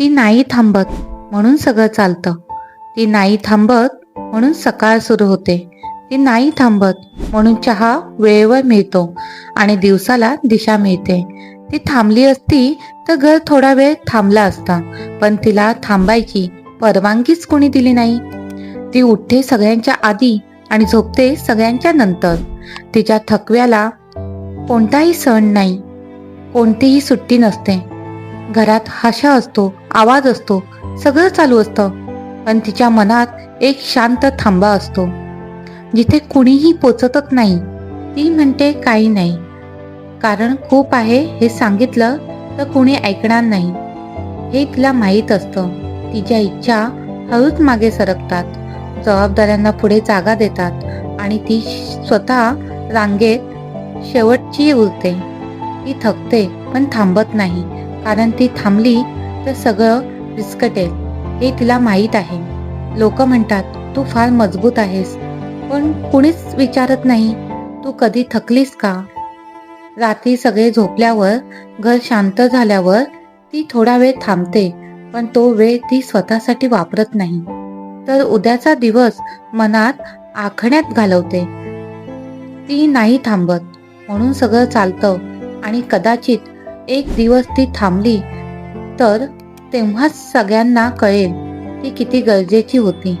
ती नाही थांबत म्हणून सगळं चालतं. ती नाही थांबत म्हणून सकाळ सुरू होते. ती नाही थांबत म्हणून चहा वेळेवर मिळतो आणि दिवसाला दिशा मिळते. ती थांबली असती तर घर थोडा वेळ थांबला असता पण तिला थांबायची परवानगीच कोणी दिली नाही. ती उठते सगळ्यांच्या आधी आणि झोपते सगळ्यांच्या नंतर. तिच्या थकव्याला कोणताही सण नाही. कोणतीही सुट्टी नसते. घरात हाशा असतो आवाज असतो सगळं चालू असतं. पण तिच्या मनात एक शांत थांबा असतो. जिथे कुणीही पोचतच नाही ती म्हणते काही नाही. कारण खूप आहे हे सांगितलं तर कुणी ऐकणार नाही. हे तिला माहीत असतं. तिच्या इच्छा हळूच मागे सरकतात. जबाबदाऱ्यांना पुढे जागा देतात आणि ती स्वतः रांगेत शेवटची उरते ती थकते पण थांबत नाही. कारण ती थांबली तर सगळं विस्कटेल. हे तिला माहीत आहे. लोक म्हणतात तू फार मजबूत आहेस. पण कुणीच विचारत नाही तू कधी थकलीस का? रात्री सगळे झोपल्यावर घर शांत झाल्यावर ती थोडा वेळ थांबते पण तो वेळ ती स्वतःसाठी वापरत नाही. तर उद्याचा दिवस मनात आखण्यात घालवते. ती नाही थांबत म्हणून सगळं चालतं आणि कदाचित एक दिवस ती थांबली तर तेव्हाच सगळ्यांना कळेल ती किती गरजेची होती.